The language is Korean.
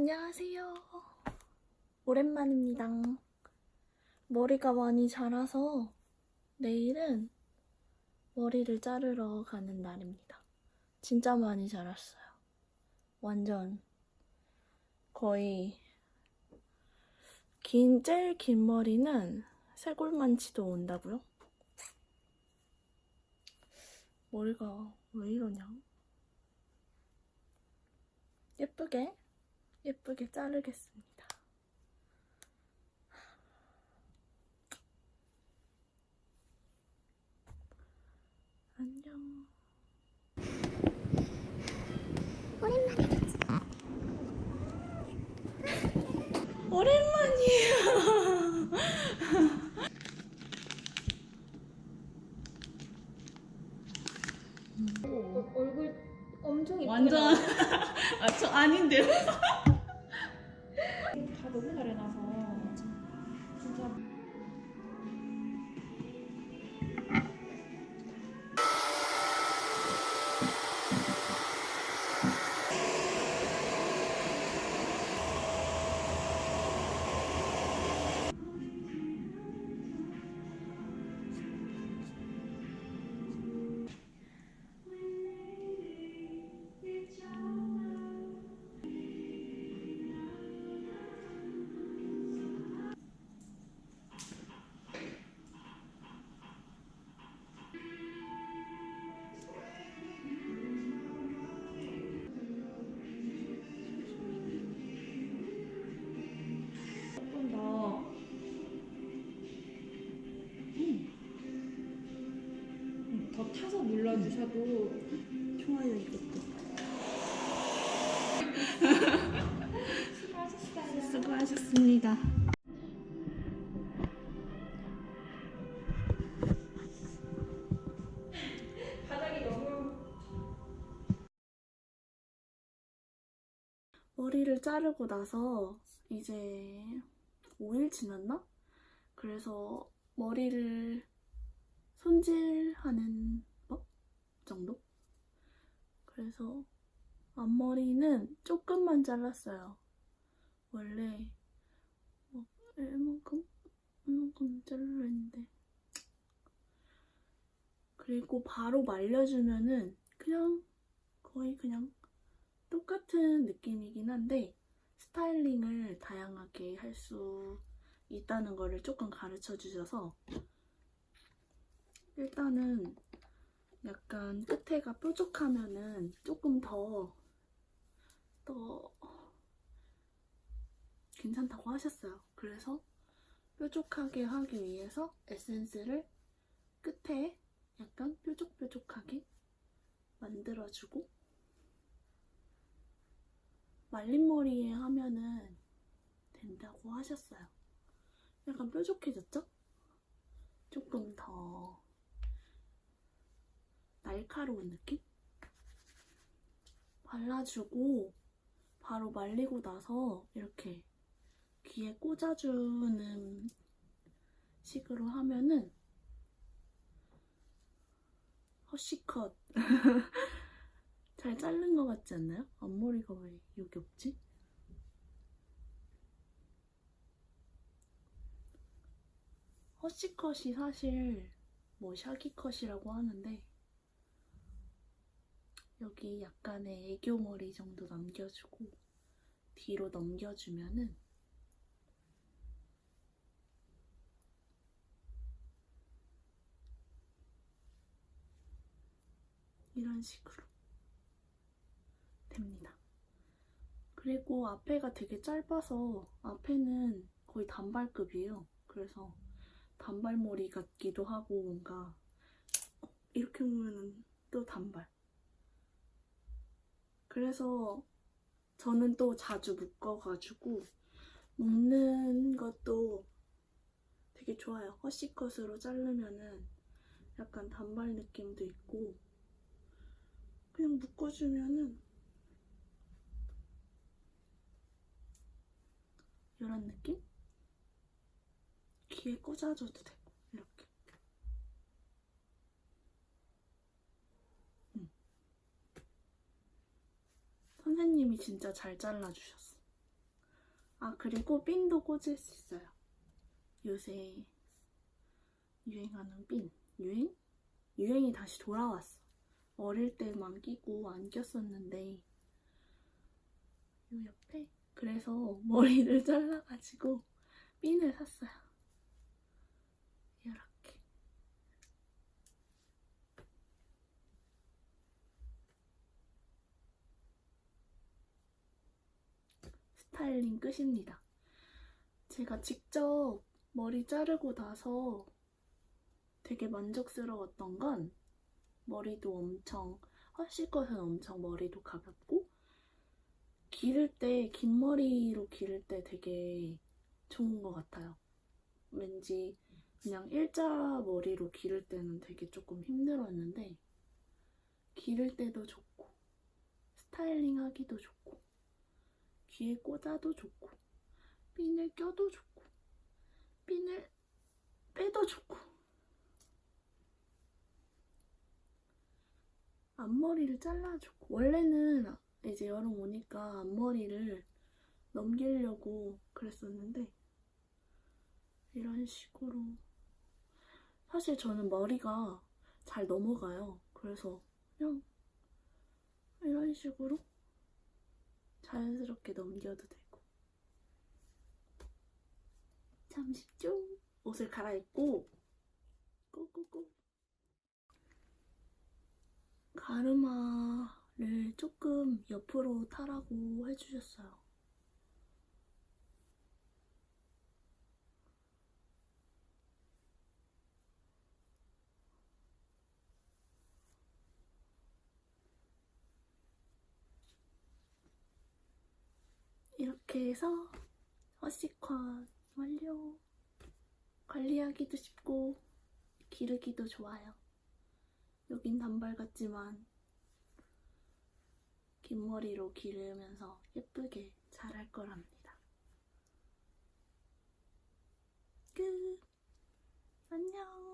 안녕하세요. 오랜만입니다. 머리가 많이 자라서 내일은 머리를 자르러 가는 날입니다. 진짜 많이 자랐어요. 완전 거의 긴, 제일 긴 머리는 쇄골만치도 온다고요? 머리가 왜 이러냐? 예쁘게 예쁘게 자르겠습니다. 안녕. 오랜만이에요. 얼굴 엄청 이쁘게 완전 나와. 아저 아닌데요? 눌러주셔도 좋아요 이것도. 수고하셨어요. 수고하셨습니다. 바닥이 너무 머리를 자르고 나서 이제 5일 지났나? 그래서 머리를 손질하는 법 정도? 그래서 앞머리는 조금만 잘랐어요. 원래 뭐 이만큼? 이만큼 자르려 했는데 그리고 바로 말려주면은 그냥 거의 그냥 똑같은 느낌이긴 한데 스타일링을 다양하게 할 수 있다는 거를 조금 가르쳐 주셔서 일단은 약간 끝에가 뾰족하면은 조금 더, 더 괜찮다고 하셨어요. 그래서 뾰족하게 하기 위해서 에센스를 끝에 약간 뾰족뾰족하게 만들어주고 말린 머리에 하면은 된다고 하셨어요. 약간 뾰족해졌죠? 조금 더 날카로운 느낌? 발라주고 바로 말리고 나서 이렇게 귀에 꽂아주는 식으로 하면은 허쉬컷 잘 자른 것 같지 않나요? 앞머리가 왜 여기 없지? 허쉬컷이 사실 뭐 샤기컷이라고 하는데 여기 약간의 애교머리 정도 남겨주고 뒤로 넘겨주면은 이런 식으로 됩니다. 그리고 앞에가 되게 짧아서 앞에는 거의 단발급이에요. 그래서 단발머리 같기도 하고 뭔가 어, 이렇게 보면은 또 단발. 그래서 저는 또 자주 묶어가지고 묶는 것도 되게 좋아요. 허쉬컷으로 자르면은 약간 단발 느낌도 있고 그냥 묶어주면은 이런 느낌? 귀에 꽂아줘도 되고 이렇게 음. 선생님이 진짜 잘 잘라주셨어 아, 그리고 핀도 꽂을 수 있어요. 요새 유행하는 핀. 유행? 유행이 다시 돌아왔어. 어릴 때만 끼고 안 꼈었는데, 요 옆에? 그래서 머리를 잘라가지고 핀을 샀어요. 이렇게. 스타일링 끝입니다. 제가 직접 머리 자르고 나서 되게 만족스러웠던 건 머리도 엄청 헐씨컷은 엄청 머리도 가볍고 기를 때 긴 머리로 기를 때 되게 좋은 것 같아요. 왠지 그냥 일자 머리로 기를 때는 되게 조금 힘들었는데 기를 때도 좋고 스타일링 하기도 좋고 귀에 꽂아도 좋고 핀을 껴도 좋고 핀을 빼도 좋고. 앞머리를 잘라주고. 원래는 이제 여름 오니까 앞머리를 넘기려고 그랬었는데 이런 식으로. 사실 저는 머리가 잘 넘어가요. 그래서 그냥 이런 식으로 자연스럽게 넘겨도 되고. 잠시 좀 옷을 갈아입고. 꼬꼬꼬 가르마를 조금 옆으로 타라고 해주셨어요. 이렇게 해서 허시컨 완료! 관리하기도 쉽고 기르기도 좋아요. 여긴 단발 같지만 긴 머리로 기르면서 예쁘게 자랄 거랍니다. 끝! 안녕!